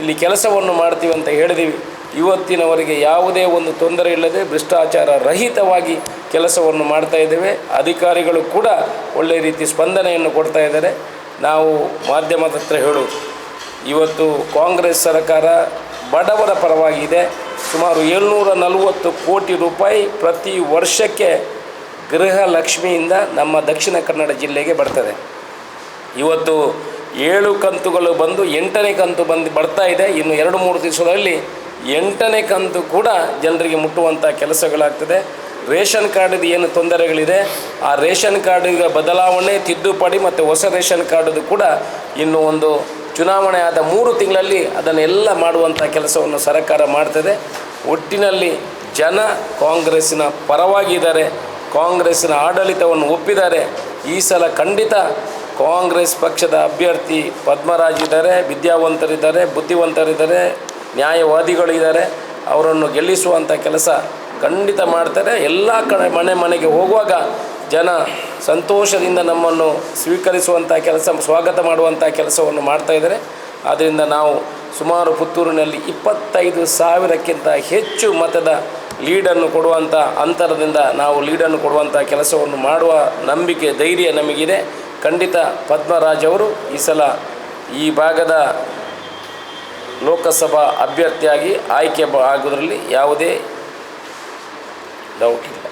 ಇಲ್ಲಿ ಕೆಲಸವನ್ನು ಮಾಡ್ತೀವಿ ಅಂತ ಹೇಳಿದ್ದೀವಿ. ಇವತ್ತಿನವರೆಗೆ ಯಾವುದೇ ಒಂದು ತೊಂದರೆ ಇಲ್ಲದೆ ಭ್ರಷ್ಟಾಚಾರ ರಹಿತವಾಗಿ ಕೆಲಸವನ್ನು ಮಾಡ್ತಾ ಇದ್ದೇವೆ. ಅಧಿಕಾರಿಗಳು ಕೂಡ ಒಳ್ಳೆಯ ರೀತಿ ಸ್ಪಂದನೆಯನ್ನು ಕೊಡ್ತಾ ಇದ್ದಾರೆ. ನಾವು ಮಾಧ್ಯಮದ ಹತ್ರ ಇವತ್ತು ಕಾಂಗ್ರೆಸ್ ಸರ್ಕಾರ ಬಡವರ ಪರವಾಗಿದೆ. ಸುಮಾರು ಏಳ್ನೂರ ನಲವತ್ತು ಕೋಟಿ ರೂಪಾಯಿ ಪ್ರತಿ ವರ್ಷಕ್ಕೆ ಗೃಹಲಕ್ಷ್ಮಿಯಿಂದ ನಮ್ಮ ದಕ್ಷಿಣ ಕನ್ನಡ ಜಿಲ್ಲೆಗೆ ಬರ್ತದೆ. ಇವತ್ತು ಏಳು ಕಂತುಗಳು ಬಂದು ಎಂಟನೇ ಕಂತು ಬಂದು ಬರ್ತಾ ಇದೆ. ಇನ್ನು ಎರಡು ಮೂರು ದಿವಸಗಳಲ್ಲಿ ಎಂಟನೇ ಕಂತು ಕೂಡ ಜನರಿಗೆ ಮುಟ್ಟುವಂಥ ಕೆಲಸಗಳಾಗ್ತದೆ. ರೇಷನ್ ಕಾರ್ಡಿದು ಏನು ತೊಂದರೆಗಳಿದೆ, ಆ ರೇಷನ್ ಕಾರ್ಡಿಗೆ ಬದಲಾವಣೆ, ತಿದ್ದುಪಡಿ ಮತ್ತು ಹೊಸ ರೇಷನ್ ಕಾರ್ಡದು ಕೂಡ ಇನ್ನು ಒಂದು ಚುನಾವಣೆ ಆದ ಮೂರು ತಿಂಗಳಲ್ಲಿ ಅದನ್ನೆಲ್ಲ ಮಾಡುವಂಥ ಕೆಲಸವನ್ನು ಸರ್ಕಾರ ಮಾಡ್ತದೆ. ಒಟ್ಟಿನಲ್ಲಿ ಜನ ಕಾಂಗ್ರೆಸ್ಸಿನ ಪರವಾಗಿದ್ದಾರೆ, ಕಾಂಗ್ರೆಸ್ಸಿನ ಆಡಳಿತವನ್ನು ಒಪ್ಪಿದ್ದಾರೆ. ಈ ಸಲ ಖಂಡಿತ ಕಾಂಗ್ರೆಸ್ ಪಕ್ಷದ ಅಭ್ಯರ್ಥಿ ಪದ್ಮರಾಜ್ ಇದ್ದಾರೆ, ವಿದ್ಯಾವಂತರಿದ್ದಾರೆ, ಬುದ್ಧಿವಂತರಿದ್ದಾರೆ, ನ್ಯಾಯವಾದಿಗಳಿದ್ದಾರೆ. ಅವರನ್ನು ಗೆಲ್ಲಿಸುವಂಥ ಕೆಲಸ ಖಂಡಿತ ಮಾಡ್ತಾರೆ. ಎಲ್ಲ ಕಡೆ ಮನೆ ಮನೆಗೆ ಹೋಗುವಾಗ ಜನ ಸಂತೋಷದಿಂದ ನಮ್ಮನ್ನು ಸ್ವೀಕರಿಸುವಂಥ ಕೆಲಸ, ಸ್ವಾಗತ ಮಾಡುವಂಥ ಕೆಲಸವನ್ನು ಮಾಡ್ತಾಯಿದ್ದಾರೆ ಆದ್ದರಿಂದ ನಾವು ಸುಮಾರು ಪುತ್ತೂರಿನಲ್ಲಿ ಇಪ್ಪತ್ತೈದು ಸಾವಿರಕ್ಕಿಂತ ಹೆಚ್ಚು ಮತದ ಲೀಡನ್ನು ಕೊಡುವಂಥ ಅಂತರದಿಂದ ನಾವು ಲೀಡನ್ನು ಕೊಡುವಂಥ ಕೆಲಸವನ್ನು ಮಾಡುವ ನಂಬಿಕೆ, ಧೈರ್ಯ ನಮಗಿದೆ. ಖಂಡಿತ ಪದ್ಮರಾಜ್ ಅವರು ಈ ಸಲ ಈ ಭಾಗದ ಲೋಕಸಭಾ ಅಭ್ಯರ್ಥಿಯಾಗಿ ಆಯ್ಕೆ ಆಗೋದ್ರಲ್ಲಿ ಯಾವುದೇ ಡೌಟ್ ಇಲ್ಲ.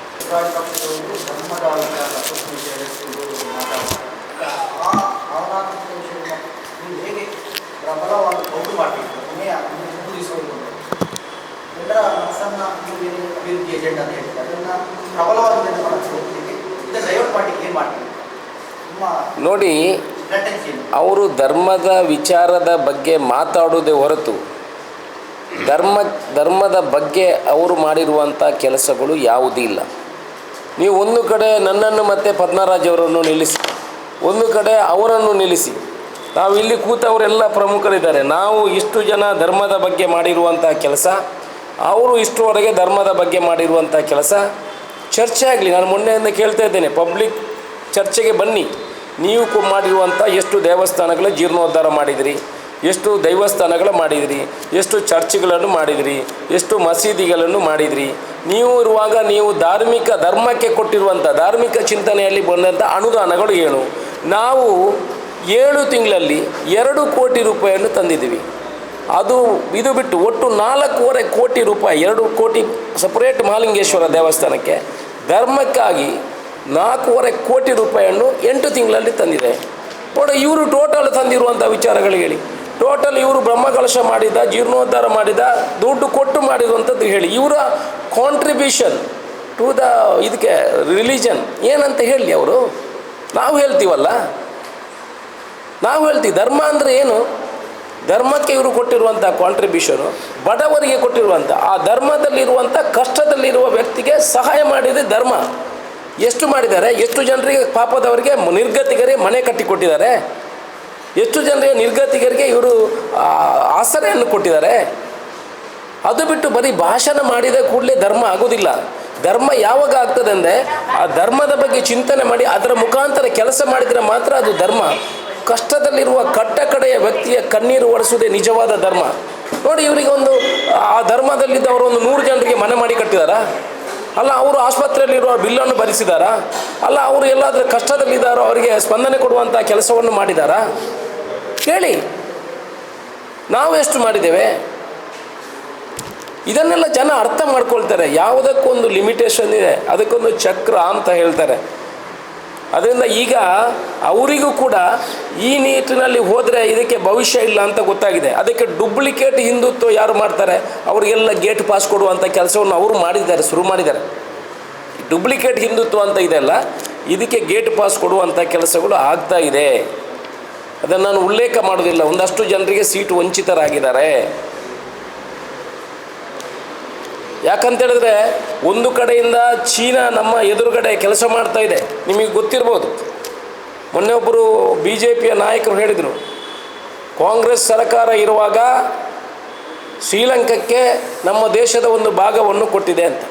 ನೋಡಿ, ಅವರು ಧರ್ಮದ ವಿಚಾರದ ಬಗ್ಗೆ ಮಾತಾಡುವುದೇ ಹೊರತು ಧರ್ಮ, ಧರ್ಮದ ಬಗ್ಗೆ ಅವರು ಮಾಡಿರುವಂಥ ಕೆಲಸಗಳು ಯಾವುದೂ ಇಲ್ಲ. ನೀವು ಒಂದು ಕಡೆ ನನ್ನನ್ನು ಮತ್ತು ಪದ್ಮರಾಜವರನ್ನು ನಿಲ್ಲಿಸಿ, ಒಂದು ಕಡೆ ಅವರನ್ನು ನಿಲ್ಲಿಸಿ. ನಾವು ಇಲ್ಲಿ ಕೂತವರೆಲ್ಲ ಪ್ರಮುಖರಿದ್ದಾರೆ. ನಾವು ಇಷ್ಟು ಜನ ಧರ್ಮದ ಬಗ್ಗೆ ಮಾಡಿರುವಂಥ ಕೆಲಸ, ಅವರು ಇಷ್ಟುವರೆಗೆ ಧರ್ಮದ ಬಗ್ಗೆ ಮಾಡಿರುವಂಥ ಕೆಲಸ. ಚರ್ಚೆ ಆಗಲಿ, ನಾನು ಮೊನ್ನೆಯಿಂದ ಕೇಳ್ತಾ ಇದ್ದೇನೆ, ಪಬ್ಲಿಕ್ ಚರ್ಚೆಗೆ ಬನ್ನಿ. ನೀವು ಮಾಡಿರುವಂಥ ಎಷ್ಟು ದೇವಸ್ಥಾನಗಳ ಜೀರ್ಣೋದ್ಧಾರ ಮಾಡಿದಿರಿ. ಎಷ್ಟು ದೈವಸ್ಥಾನಗಳು ಮಾಡಿದಿರಿ, ಎಷ್ಟು ಚರ್ಚ್ಗಳನ್ನು ಮಾಡಿದಿರಿ, ಎಷ್ಟು ಮಸೀದಿಗಳನ್ನು ಮಾಡಿದಿರಿ. ನೀವು ಇರುವಾಗ ನೀವು ಧಾರ್ಮಿಕ ಧರ್ಮಕ್ಕೆ ಕೊಟ್ಟಿರುವಂಥ ಧಾರ್ಮಿಕ ಚಿಂತನೆಯಲ್ಲಿ ಬಂದಂಥ ಅನುದಾನಗಳು ಏನು? ನಾವು ಏಳು ತಿಂಗಳಲ್ಲಿ ಎರಡು ಕೋಟಿ ರೂಪಾಯಿಯನ್ನು ತಂದಿದ್ದೀವಿ. ಅದು ಇದು ಬಿಟ್ಟು ಒಟ್ಟು ನಾಲ್ಕೂವರೆ ಕೋಟಿ ರೂಪಾಯಿ, ಎರಡು ಕೋಟಿ ಸಪರೇಟ್ ಮಹಾಲಿಂಗೇಶ್ವರ ದೇವಸ್ಥಾನಕ್ಕೆ ಧರ್ಮಕ್ಕಾಗಿ ನಾಲ್ಕೂವರೆ ಕೋಟಿ ರೂಪಾಯಿಯನ್ನು ಎಂಟು ತಿಂಗಳಲ್ಲಿ ತಂದಿದೆ. ನೋಡಿ, ಇವರು ಟೋಟಲ್ ತಂದಿರುವಂಥ ವಿಚಾರಗಳು ಹೇಳಿ. ಟೋಟಲ್ ಇವರು ಬ್ರಹ್ಮಕಲಶ ಮಾಡಿದ, ಜೀರ್ಣೋದ್ಧಾರ ಮಾಡಿದ, ದುಡ್ಡು ಕೊಟ್ಟು ಮಾಡಿರುವಂಥದ್ದು ಹೇಳಿ. ಇವರ ಕಾಂಟ್ರಿಬ್ಯೂಷನ್ ಟು ದ ಇದಕ್ಕೆ ರಿಲಿಜನ್ ಏನಂತ ಹೇಳಿ ಅವರು? ನಾವು ಹೇಳ್ತೀವಲ್ಲ? ನಾವು ಹೇಳ್ತೀವಿ, ಧರ್ಮ ಅಂದರೆ ಏನು? ಧರ್ಮಕ್ಕೆ ಇವರು ಕೊಟ್ಟಿರುವಂಥ ಕಾಂಟ್ರಿಬ್ಯೂಷನು ಬಡವರಿಗೆ ಕೊಟ್ಟಿರುವಂಥ ಆ ಧರ್ಮದಲ್ಲಿರುವಂಥ ಕಷ್ಟದಲ್ಲಿರುವ ವ್ಯಕ್ತಿಗೆ ಸಹಾಯ ಮಾಡಿದೆ ಧರ್ಮ. ಎಷ್ಟು ಮಾಡಿದ್ದಾರೆ? ಎಷ್ಟು ಜನರಿಗೆ ಪಾಪದವರಿಗೆ ನಿರ್ಗತಿಗರಿಗೆ ಮನೆ ಕಟ್ಟಿಕೊಟ್ಟಿದ್ದಾರೆ? ಎಷ್ಟು ಜನರಿಗೆ ನಿರ್ಗತಿಕರಿಗೆ ಇವರು ಆಸರೆಯನ್ನು ಕೊಟ್ಟಿದ್ದಾರೆ. ಅದು ಬಿಟ್ಟು ಬರೀ ಭಾಷಣ ಮಾಡಿದ ಕೂಡಲೇ ಧರ್ಮ ಆಗೋದಿಲ್ಲ. ಧರ್ಮ ಯಾವಾಗ ಆಗ್ತದೆ ಅಂದರೆ, ಆ ಧರ್ಮದ ಬಗ್ಗೆ ಚಿಂತನೆ ಮಾಡಿ ಅದರ ಮುಖಾಂತರ ಕೆಲಸ ಮಾಡಿದರೆ ಮಾತ್ರ ಅದು ಧರ್ಮ. ಕಷ್ಟದಲ್ಲಿರುವ ಕಟ್ಟ ಕಡೆಯ ವ್ಯಕ್ತಿಯ ಕಣ್ಣೀರು ಒರೆಸುವುದೇ ನಿಜವಾದ ಧರ್ಮ. ನೋಡಿ ಇವರಿಗೆ ಒಂದು, ಆ ಧರ್ಮದಲ್ಲಿದ್ದ ಅವರು ಒಂದು ನೂರು ಜನರಿಗೆ ಮನೆ ಮಾಡಿ ಕಟ್ಟಿದಾರಾ? ಅಲ್ಲ, ಅವರು ಆಸ್ಪತ್ರೆಯಲ್ಲಿರುವ ಬಿಲ್ಲನ್ನು ಭರಿಸಿದಾರಾ? ಅಲ್ಲ, ಅವರು ಎಲ್ಲಾದರೂ ಕಷ್ಟದಲ್ಲಿದ್ದಾರೋ, ಅವರಿಗೆ ಸ್ಪಂದನೆ ಕೊಡುವಂಥ ಕೆಲಸವನ್ನು ಮಾಡಿದಾರಾ? ಹೇಳಿ ನಾವು ಎಷ್ಟು ಮಾಡಿದ್ದೇವೆ? ಇದನ್ನೆಲ್ಲ ಜನ ಅರ್ಥ ಮಾಡ್ಕೊಳ್ತಾರೆ. ಯಾವುದಕ್ಕೊಂದು ಲಿಮಿಟೇಷನ್ ಇದೆ, ಅದಕ್ಕೊಂದು ಚಕ್ರ ಅಂತ ಹೇಳ್ತಾರೆ. ಅದರಿಂದ ಈಗ ಅವರಿಗೂ ಕೂಡ ಈ ನಿಟ್ಟಿನಲ್ಲಿ ಹೋದರೆ ಇದಕ್ಕೆ ಭವಿಷ್ಯ ಇಲ್ಲ ಅಂತ ಗೊತ್ತಾಗಿದೆ. ಅದಕ್ಕೆ ಡುಪ್ಲಿಕೇಟ್ ಹಿಂದುತ್ವ ಯಾರು ಮಾಡ್ತಾರೆ? ಅವರಿಗೆಲ್ಲ ಗೇಟ್ ಪಾಸ್ ಕೊಡುವಂಥ ಕೆಲಸವನ್ನು ಅವರು ಮಾಡಿದ್ದಾರೆ, ಶುರು ಮಾಡಿದ್ದಾರೆ. ಡುಪ್ಲಿಕೇಟ್ ಹಿಂದುತ್ವ ಅಂತ ಇದೆಯಲ್ಲ, ಇದಕ್ಕೆ ಗೇಟ್ ಪಾಸ್ ಕೊಡುವಂಥ ಕೆಲಸಗಳು ಆಗ್ತಾ ಇದೆ. ಅದನ್ನು ನಾನು ಉಲ್ಲೇಖ ಮಾಡೋದಿಲ್ಲ ಒಂದಷ್ಟು ಜನರಿಗೆ ಸೀಟು ವಂಚಿತರಾಗಿದ್ದಾರೆ. ಯಾಕಂತೇಳಿದ್ರೆ ಒಂದು ಕಡೆಯಿಂದ ಚೀನಾ ನಮ್ಮ ಎದುರುಗಡೆ ಕೆಲಸ ಮಾಡ್ತಾ ಇದೆ. ನಿಮಗೆ ಗೊತ್ತಿರ್ಬೋದು. ಮೊನ್ನೆ ಒಬ್ಬರು ಬಿ ಜೆ ಪಿಯ ನಾಯಕರು ಹೇಳಿದರು, ಕಾಂಗ್ರೆಸ್ ಸರ್ಕಾರ ಇರುವಾಗ ಶ್ರೀಲಂಕಕ್ಕೆ ನಮ್ಮ ದೇಶದ ಒಂದು ಭಾಗವನ್ನು ಕೊಟ್ಟಿದೆ ಅಂತ.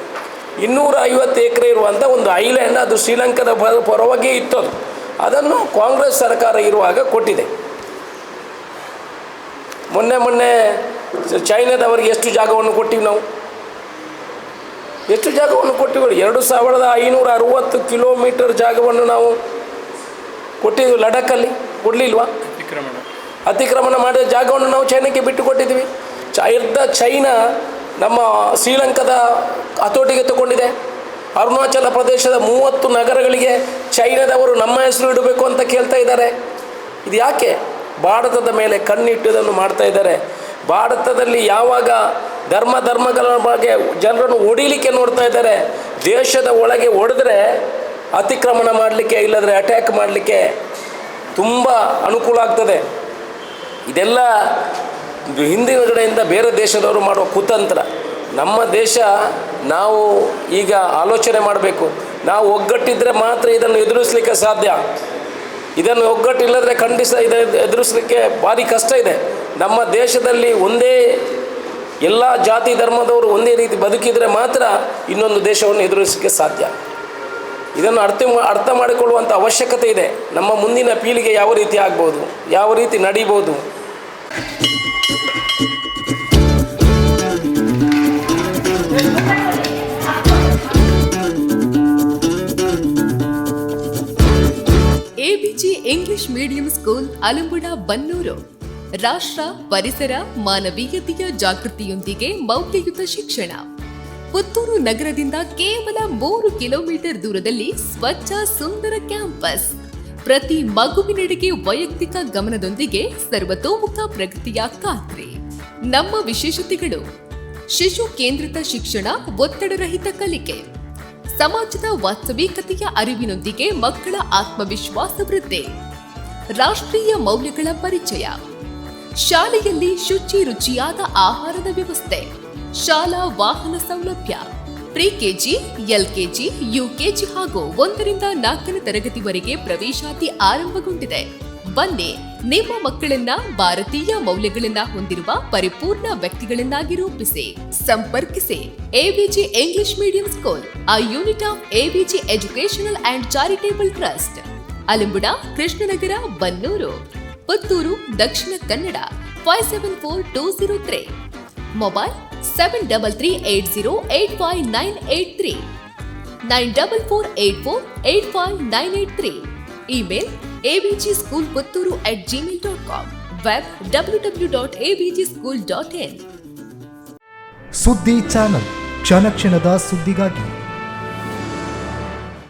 ಇನ್ನೂರ ಐವತ್ತು ಎಕರೆ ಇರುವಂಥ ಒಂದು ಐಲ್ಯಾಂಡ್ ಅದು ಶ್ರೀಲಂಕಾದ ಪರ ಪರವಾಗಿ ಇತ್ತು ಅದು ಅದನ್ನು ಕಾಂಗ್ರೆಸ್ ಸರ್ಕಾರ ಇರುವಾಗ ಕೊಟ್ಟಿದೆ. ಮೊನ್ನೆ ಮೊನ್ನೆ ಚೈನಾದವರಿಗೆ ಎಷ್ಟು ಜಾಗವನ್ನು ಕೊಟ್ಟಿವಿ ನಾವು? ಎಷ್ಟು ಜಾಗವನ್ನು ಕೊಟ್ಟಿವಿ ಎರಡು ಸಾವಿರದ ಐನೂರ ಅರುವತ್ತು ಕಿಲೋಮೀಟರ್ ಜಾಗವನ್ನು ನಾವು ಕೊಟ್ಟಿದ್ವಿ ಲಡಾಖಲ್ಲಿ ಕೊಡಲಿಲ್ವಾ? ಅತಿಕ್ರಮಣ. ಅತಿಕ್ರಮಣ ಮಾಡಿದ ಜಾಗವನ್ನು ನಾವು ಚೈನಾಕ್ಕೆ ಬಿಟ್ಟು ಕೊಟ್ಟಿದ್ದೀವಿ. ಅರ್ಧ ಚೈನಾ ನಮ್ಮ ಶ್ರೀಲಂಕಾದ ಹತೋಟಿಗೆ ತಗೊಂಡಿದೆ. ಅರುಣಾಚಲ ಪ್ರದೇಶದ ಮೂವತ್ತು ನಗರಗಳಿಗೆ ಚೈನಾದವರು ನಮ್ಮ ಹೆಸರು ಇಡಬೇಕು ಅಂತ ಕೇಳ್ತಾ ಇದ್ದಾರೆ. ಇದು ಯಾಕೆ? ಭಾರತದ ಮೇಲೆ ಕಣ್ಣಿಟ್ಟುದನ್ನು ಮಾಡ್ತಾ ಇದ್ದಾರೆ. ಭಾರತದಲ್ಲಿ ಯಾವಾಗ ಧರ್ಮ ಧರ್ಮಗಳ ಬಗ್ಗೆ ಜನರನ್ನು ಹೊಡಿಲಿಕ್ಕೆ ನೋಡ್ತಾ ಇದ್ದಾರೆ. ದೇಶದ ಒಳಗೆ ಹೊಡೆದ್ರೆ ಅತಿಕ್ರಮಣ ಮಾಡಲಿಕ್ಕೆ ಇಲ್ಲದ್ರೆ ಅಟ್ಯಾಕ್ ಮಾಡಲಿಕ್ಕೆ ತುಂಬ ಅನುಕೂಲ ಆಗ್ತದೆ. ಇದೆಲ್ಲ ಹಿಂದಿನ ಕಡೆಯಿಂದ ಬೇರೆ ದೇಶದವರು ಮಾಡುವ ಕುತಂತ್ರ. ನಮ್ಮ ದೇಶ ನಾವು ಈಗ ಆಲೋಚನೆ ಮಾಡಬೇಕು. ನಾವು ಒಗ್ಗಟ್ಟಿದ್ರೆ ಮಾತ್ರ ಇದನ್ನು ಎದುರಿಸಲಿಕ್ಕೆ ಸಾಧ್ಯ. ಇದನ್ನು ಒಗ್ಗಟ್ಟಿಲ್ಲದ್ರೆ ಖಂಡಿತ ಇದು ಎದುರಿಸಲಿಕ್ಕೆ ಭಾರಿ ಕಷ್ಟ ಇದೆ. ನಮ್ಮ ದೇಶದಲ್ಲಿ ಒಂದೇ ಎಲ್ಲ ಜಾತಿ ಧರ್ಮದವರು ಒಂದೇ ರೀತಿ ಬದುಕಿದರೆ ಮಾತ್ರ ಇನ್ನೊಂದು ದೇಶವನ್ನು ಎದುರಿಸಲಿಕ್ಕೆ ಸಾಧ್ಯ. ಇದನ್ನು ಅರ್ಥ ಅರ್ಥ ಮಾಡಿಕೊಳ್ಳುವಂಥ ಅವಶ್ಯಕತೆ ಇದೆ. ನಮ್ಮ ಮುಂದಿನ ಪೀಳಿಗೆ ಯಾವ ರೀತಿ ಆಗ್ಬೋದು, ಯಾವ ರೀತಿ ನಡೀಬೋದು ABG English medium school Alambuda Bannur ರಾಷ್ಟ್ರ ಪರಿಸರ ಮಾನವೀಯತೆಯ ಜಾಗೃತಿಯೊಂದಿಗೆ ಮೌಲ್ಯಯುತ ಶಿಕ್ಷಣ ಪುತ್ತೂರು ನಗರದಿಂದ ಕೇವಲ ಮೂರು ಕಿಲೋಮೀಟರ್ ದೂರದಲ್ಲಿ ಸ್ವಚ್ಛ ಸುಂದರ ಕ್ಯಾಂಪಸ್ ಪ್ರತಿ ಮಗುವಿನೆಡೆಗೆ ವೈಯಕ್ತಿಕ ಗಮನದೊಂದಿಗೆ ಸರ್ವತೋಮುಖ ಪ್ರಗತಿಯ ಖಾತ್ರಿ ನಮ್ಮ ವಿಶೇಷತೆಗಳು ಶಿಶು ಕೇಂದ್ರಿತ ಶಿಕ್ಷಣ ಒತ್ತಡರಹಿತ ಕಲಿಕೆ ಸಮಾಜದ ವಾಸ್ತವಿಕತೆಯ ಅರಿವಿನೊಂದಿಗೆ ಮಕ್ಕಳ ಆತ್ಮವಿಶ್ವಾಸ ವೃದ್ಧಿ. ರಾಷ್ಟ್ರೀಯ ಮೌಲ್ಯಗಳ ಪರಿಚಯ. ಶಾಲೆಯಲ್ಲಿ ಶುಚಿ ರುಚಿಯಾದ ಆಹಾರದ ವ್ಯವಸ್ಥೆ. ಶಾಲಾ ವಾಹನ ಸೌಲಭ್ಯ. ಪ್ರಿ ಕೆಜಿ ಎಲ್ಕೆಜಿ, ಯುಕೆಜಿ ಹಾಗೂ ಒಂದರಿಂದ ನಾಲ್ಕನೇ ತರಗತಿವರೆಗೆ ಪ್ರವೇಶಾತಿ ಆರಂಭಗೊಂಡಿದೆ. ಬನ್ನಿ ನಿಮ್ಮ ಮಕ್ಕಳನ್ನ ಭಾರತೀಯ ಮೌಲ್ಯಗಳನ್ನ ಹೊಂದಿರುವ ಪರಿಪೂರ್ಣ ವ್ಯಕ್ತಿಗಳನ್ನಾಗಿ ರೂಪಿಸಿ. ಸಂಪರ್ಕಿಸಿ. ABG English medium school a unit of ABG educational and charitable trust Alimbuda, Krishnanagar, Bannur. Puttur, Dakshina Kannada five seven four two zero three mobile seven double three eight zero eight five nine eight three nine double four eight four eight five nine eight three email ABG school Puttur at Gmail dot com web W W dot ABG school dot in ಸುದ್ದಿ ಚಾನಲ್ ಕ್ಷಣ ಕ್ಷಣದ ಸುದ್ದಿಗಾಗಿ